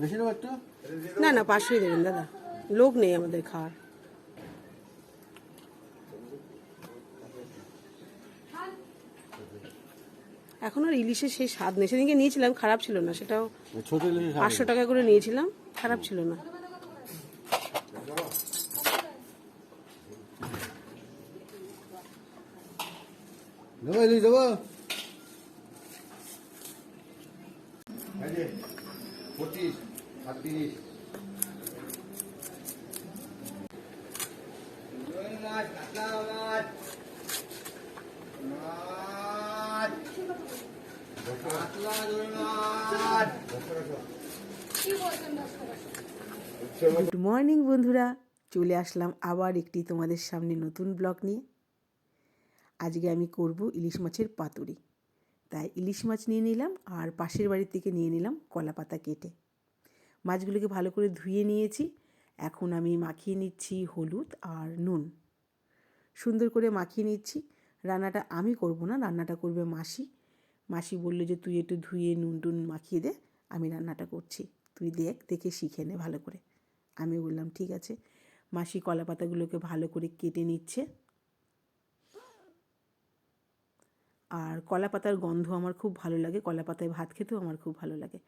বেশি দেবো একটু? না না পাঁচশোই দেবেন দাদা। লোক নেই আমাদের খাওয়ার। এখন আর ইলিশের সেই স্বাদ নেই। সেদিনকে নিয়েছিলাম খারাপ ছিল না সেটাও ছোট পাঁচশো টাকা করে নিয়েছিলাম খারাপ ছিল না। দেবো ইলিশ দেবো পঁচিশ মাছ গুড মর্নিং বন্ধুরা। চলে আসলাম আবার একটি তোমাদের সামনে নতুন ব্লগ নিয়ে। আজকে আমি করব ইলিশ মাছের পাতুরি। তাই ইলিশ মাছ নিয়ে নিলাম আর পাশের বাড়ির থেকে নিয়ে নিলাম কলা পাতা কেটে। মাছগুলোকে ভালো করে ধুয়ে নিয়েছি। এখন আমি মাখিয়ে নিচ্ছি হলুদ আর নুন। সুন্দর করে মাখিয়ে নিচ্ছি। রান্নাটা আমি করব না, রান্নাটা করবে মাসি। মাসি বলল যে, তুই একটু ধুয়ে নুন টুন মাখিয়ে দে, আমি রান্নাটা করছি। তুই দেখ, দেখে শিখে নে ভালো করে। আমি বললাম, ঠিক আছে। মাসি কলা পাতাগুলোকে ভালো করে কেটে নিচ্ছে। আর কলা পাতার গন্ধ আমার খুব ভালো লাগে। কলা পাতায় ভাত খেতেও আমার খুব ভালো লাগে।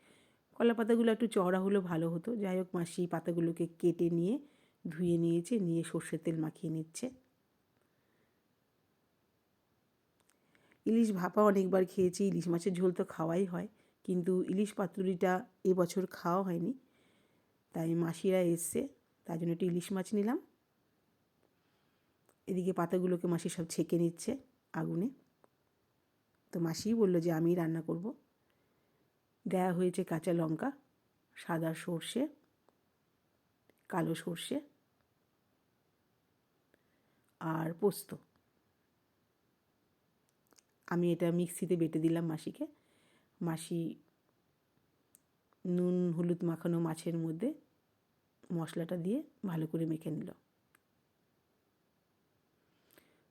কলা পাতাগুলো একটু চওড়া হলেও ভালো হতো। যাই হোক, মাসি পাতাগুলোকে কেটে নিয়ে, ধুয়ে নিয়েছে, নিয়ে সর্ষের তেল মাখিয়ে নিচ্ছে। ইলিশ ভাপা অনেকবার খেয়েছি। ইলিশ মাছের ঝোল তো খাওয়াই হয়। কিন্তু ইলিশ পাতুরিটা এবছর খাওয়া হয়নি। তাই মাসিরা এসছে। তার জন্য একটু ইলিশ মাছ নিলাম। এদিকে পাতাগুলোকে মাসি সব ছেঁকে নিচ্ছে আগুনে। তো মাসিই বলল যে আমি রান্না করব। দেয়া হয়েছে কাঁচা লঙ্কা, সাদা সর্ষে, কালো সর্ষে আর পোস্ত। আমি এটা মিক্সিতে বেটে দিলাম মাসিকে। মাসি নুন, হলুদ মাখানো মাছের মধ্যে মশলাটা দিয়ে ভালো করে মেখে নিল।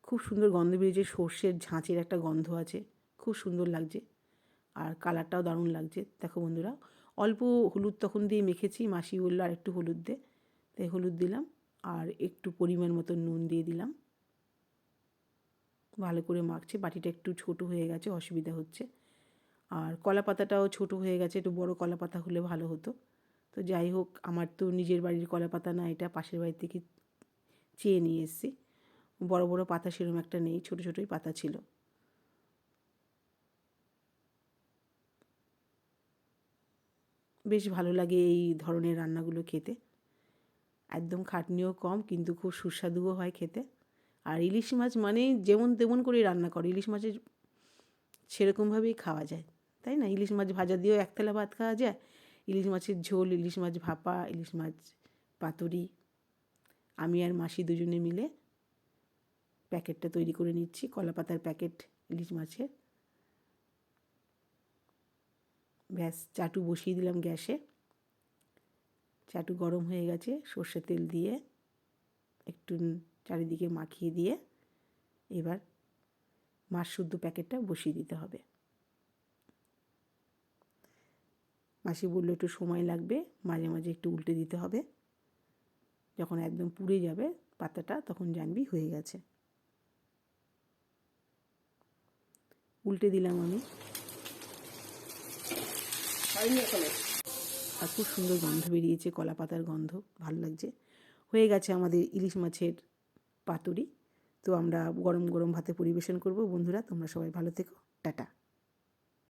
খুব সুন্দর গন্ধ বেরিয়েছে, সর্ষের ঝাঁচের একটা গন্ধ আছে। খুব সুন্দর লাগছে। আর কালারটাও দারুণ লাগছে। দেখো বন্ধুরা, অল্প হলুদ তখন দিয়ে মেখেছি, মাসি বলল আর একটু হলুদ দে। তাই হলুদ দিলাম আর একটু পরিমাণ মতো নুন দিয়ে দিলাম। ভালো করে মাখছে, বাটিটা একটু ছোট হয়ে গেছে, অসুবিধা হচ্ছে। আর কলা পাতাটাও ছোটো হয়ে গেছে, একটু বড় কলা পাতা হলে ভালো হতো। তো যাই হোক, আমার তো নিজের বাড়ির কলা পাতা না, এটা পাশের বাড়ি থেকে চেয়ে নিয়ে এসেছি। বড় বড় পাতা সেরকম একটা নেই, ছোটো ছোটোই পাতা ছিল। বেশ ভালো লাগে এই ধরনের রান্নাগুলো খেতে। একদম খাটনিও কম, কিন্তু খুব সুস্বাদুও হয় খেতে। আর ইলিশ মাছ মানে যেমন তেমন করে রান্না করে, ইলিশ মাছের সেরকমভাবেই খাওয়া যায়, তাই না? ইলিশ মাছ ভাজা দিয়েও একতলা ভাত খাওয়া যায়, ইলিশ মাছের ঝোল, ইলিশ মাছ ভাপা, ইলিশ মাছ পাতুরি। আমি আর মাসি দুজনে মিলে প্যাকেটটা তৈরি করে নিচ্ছি কলা পাতার প্যাকেট ইলিশ মাছের। ব্যাস, চাটু বসিয়ে দিলাম গ্যাসে। চাটু গরম হয়ে গেছে সর্ষে তেল দিয়ে একটু চারিদিকে মাখিয়ে দিয়ে এবার মাছ শুদ্ধ প্যাকেটটা বসিয়ে দিতে হবে। মাসি বলল, একটু সময় লাগবে, মাঝে মাঝে একটু উল্টে দিতে হবে। যখন একদম পুড়ে যাবে পাতাটা, তখন জানবি হয়ে গেছে। উল্টে দিলাম আমি। আর খুব সুন্দর গন্ধ বেরিয়েছে কলা পাতার গন্ধ, ভালো লাগছে। হয়ে গেছে আমাদের ইলিশ মাছের পাতুরি। তো আমরা গরম গরম ভাতে পরিবেশন করব। বন্ধুরা, তোমরা সবাই ভালো থেকো। টাটা।